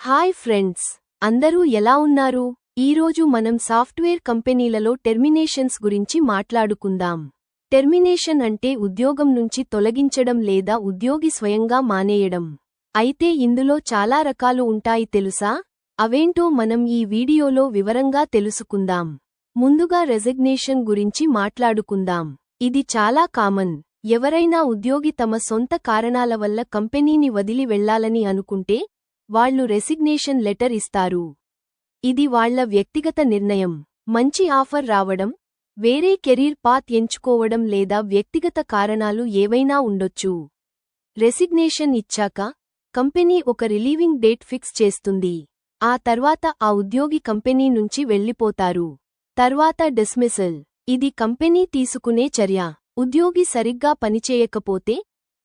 Hi friends అందరూ ఎలా ఉన్నారు? ఈరోజు మనం సాఫ్ట్వేర్ కంపెనీలలో టెర్మినేషన్స్ గురించి మాట్లాడుకుందాం. టెర్మినేషన్ అంటే ఉద్యోగం నుంచి తొలగించడం లేదా ఉద్యోగి స్వయంగా మానేయడం. అయితే ఇందులో చాలా రకాలు ఉంటాయి తెలుసా? అవేంటో మనం ఈ వీడియోలో వివరంగా తెలుసుకుందాం. ముందుగా రెజిగ్నేషన్ గురించి మాట్లాడుకుందాం. ఇది చాలా కామన్. ఎవరైనా ఉద్యోగి తమ సొంత కారణాల వల్ల కంపెనీని వదిలి వెళ్ళాలని అనుకుంటే వాళ్ళు రెసిగ్నేషన్ లెటర్ ఇస్తారు. ఇది వాళ్ళ వ్యక్తిగత నిర్ణయం. మంచి ఆఫర్ రావడం వేరే కెరీర్ పాత్ ఎంచుకోవడం లేదా వ్యక్తిగత కారణాలు ఏవైనా ఉండొచ్చు. రెసిగ్నేషన్ ఇచ్చాక కంపెనీ ఒక రిలీవింగ్ డేట్ ఫిక్స్ చేస్తుంది. ఆ తర్వాత ఆ ఉద్యోగి కంపెనీ నుంచి వెళ్ళిపోతారు తర్వాత డిస్మిసల్ ఇది కంపెనీ తీసుకునే చర్య. ఉద్యోగి సరిగ్గా పనిచేయకపోతే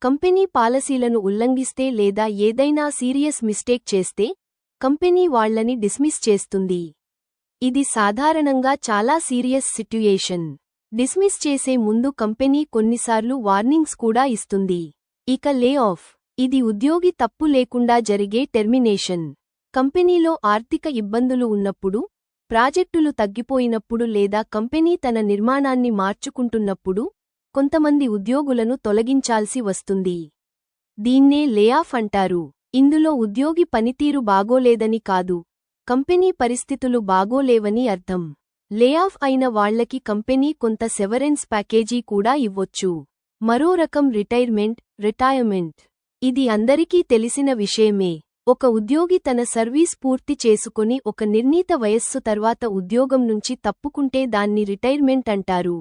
కంపెనీ పాలసీలను ఉల్లంఘిస్తే లేదా ఏదైనా సీరియస్ మిస్టేక్ చేస్తే కంపెనీ వాళ్ళని డిస్మిస్ చేస్తుంది. ఇది సాధారణంగా చాలా సీరియస్ సిట్యుయేషన్. డిస్మిస్ చేసే ముందు కంపెనీ కొన్నిసార్లు వార్నింగ్స్ కూడా ఇస్తుంది. ఇక లే ఆఫ్. ఇది ఉద్యోగి తప్పు లేకుండా జరిగే టెర్మినేషన్. కంపెనీలో ఆర్థిక ఇబ్బందులు ఉన్నప్పుడు ప్రాజెక్టులు తగ్గిపోయినప్పుడు లేదా కంపెనీ తన నిర్మాణాన్ని మార్చుకుంటున్నప్పుడు కొంతమంది ఉద్యోగులను తొలగించాల్సి వస్తుంది. దీన్నే లేఆఫ్ అంటారు. ఇందులో ఉద్యోగి పనితీరు బాగోలేదని కాదు. కంపెనీ పరిస్థితులు బాగోలేవని అర్థం. లేఆఫ్ అయిన వాళ్ళకి కంపెనీ కొంత సెవరెన్స్ ప్యాకేజీ కూడా ఇవ్వొచ్చు. మరో రకం రిటైర్మెంట్ రిటైర్మెంట్. ఇది అందరికీ తెలిసిన విషయమే. ఒక ఉద్యోగి తన సర్వీస్ పూర్తి చేసుకుని ఒక నిర్ణీత వయస్సు తర్వాత ఉద్యోగం నుంచి తప్పుకుంటే దాన్ని రిటైర్మెంట్ అంటారు.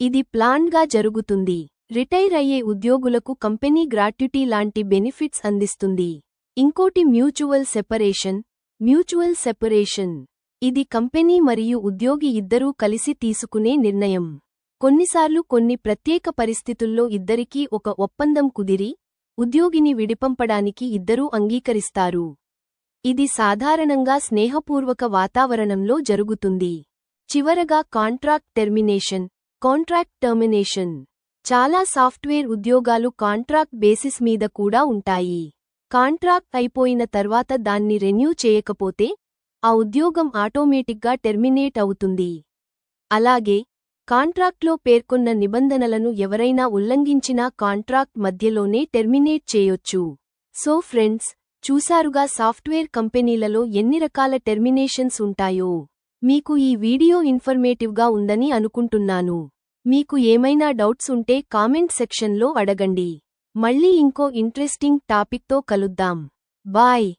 ఇది ప్లాన్గా జరుగుతుంది. రిటైర్ అయ్యే ఉద్యోగులకు కంపెనీ గ్రాట్యుటీ లాంటి బెనిఫిట్స్ అందిస్తుంది. ఇంకోటి మ్యూచువల్ సెపరేషన్. Mutual separation. ఇది కంపెనీ మరియు ఉద్యోగి ఇద్దరూ కలిసి తీసుకునే నిర్ణయం. కొన్నిసార్లు కొన్ని ప్రత్యేక పరిస్థితుల్లో ఇద్దరికీ ఒక ఒప్పందం కుదిరి ఉద్యోగిని విడిపంపడానికి ఇద్దరూ అంగీకరిస్తారు. ఇది సాధారణంగా స్నేహపూర్వక వాతావరణంలో జరుగుతుంది. చివరగా కాంట్రాక్ట్ టెర్మినేషన్. Contract termination. చాలా సాఫ్ట్వేర్ ఉద్యోగాలు కాంట్రాక్ట్ బేసిస్ మీద కూడా ఉంటాయి. కాంట్రాక్ట్ అయిపోయిన తర్వాత దాన్ని రెన్యూ చేయకపోతే ఆ ఉద్యోగం ఆటోమేటిక్గా టెర్మినేట్ అవుతుంది. అలాగే కాంట్రాక్ట్లో పేర్కొన్న నిబంధనలను ఎవరైనా ఉల్లంఘించినా కాంట్రాక్ట్ మధ్యలోనే టెర్మినేట్ చేయొచ్చు. సో ఫ్రెండ్స్ చూసారుగా సాఫ్ట్వేర్ కంపెనీలలో ఎన్ని రకాల టెర్మినేషన్స్ ఉంటాయో. మీకు ఈ వీడియో ఇన్ఫర్మేటివ్గా ఉందని అనుకుంటున్నాను. మీకు ఏమైనా డౌట్స్ ఉంటే కామెంట్ సెక్షన్లో అడగండి. మళ్ళీ ఇంకో ఇంట్రెస్టింగ్ టాపిక్తో కలుద్దాం. బాయ్.